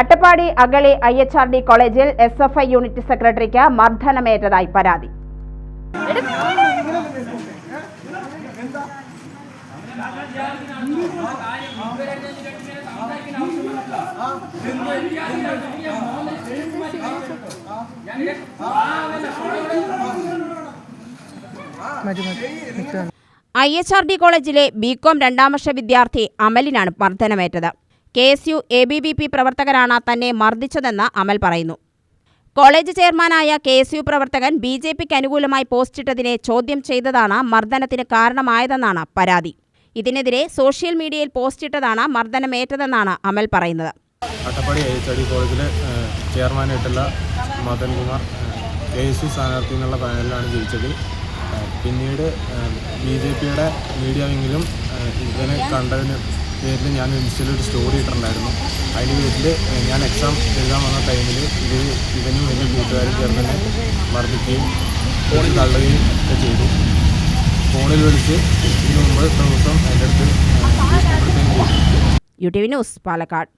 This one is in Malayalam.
Attappadi Agali I H R D കോളേജിൽ എസ് എഫ് ഐ യൂണിറ്റ് സെക്രട്ടറിക്ക് മർദ്ദനമേറ്റതായി പരാതി. ഐ എച്ച് ആർ ഡി കോളേജിലെ ബികോം രണ്ടാം വർഷ വിദ്യാർത്ഥി അമലിനാണ് മർദ്ദനമേറ്റത്. K S U A B V P പ്രവർത്തകരാണ് തന്നെ മർദ്ദിച്ചതെന്ന് അമൽ പറയുന്നു. കോളേജ് ചെയർമാനായ കെ എസ് യു പ്രവർത്തകൻ ബി ജെ പിക്ക് അനുകൂലമായി പോസ്റ്റിട്ടതിനെ ചോദ്യം ചെയ്തതാണ് മർദ്ദനത്തിന് കാരണമായതെന്നാണ് പരാതി. ഇതിനെതിരെ സോഷ്യൽ മീഡിയയിൽ പോസ്റ്റിട്ടതാണ് മർദ്ദനമേറ്റതെന്നാണ് അമൽ പറയുന്നത്. അട്ടപ്പാടി എച്ച് കോളേജിലെ ചെയർമാനായിട്ടുള്ള മദൻകുമാർ കെ എസ് യു സ്ഥാനാർത്ഥി എന്നുള്ള പാനലിലാണ് ജയിച്ചത്. പിന്നീട് ബി ജെ പിയുടെ മീഡിയ വിങ്ങിലും ഇതിനെ കണ്ടതിന് പേരിൽ ഞാൻ ഇൻസ്റ്റയിൽ ഒരു സ്റ്റോറി ഇട്ടിട്ടുണ്ടായിരുന്നു. അതിൽ ഇതിൽ ഞാൻ എക്സാം എഴുതാൻ വന്ന ടൈമിൽ ഇവർ ഇവനും എന്റെ കൂട്ടുകാരും ചേർന്ന് തന്നെ മർദ്ദിക്കുകയും ഫോണിൽ തള്ളുകയും ഒക്കെ ചെയ്തു. ഫോണിൽ വിളിച്ച് ഇതിന് മുമ്പ് ദിവസം എന്റെ അടുത്ത് ടി വി ന്യൂസ് പാലക്കാട്.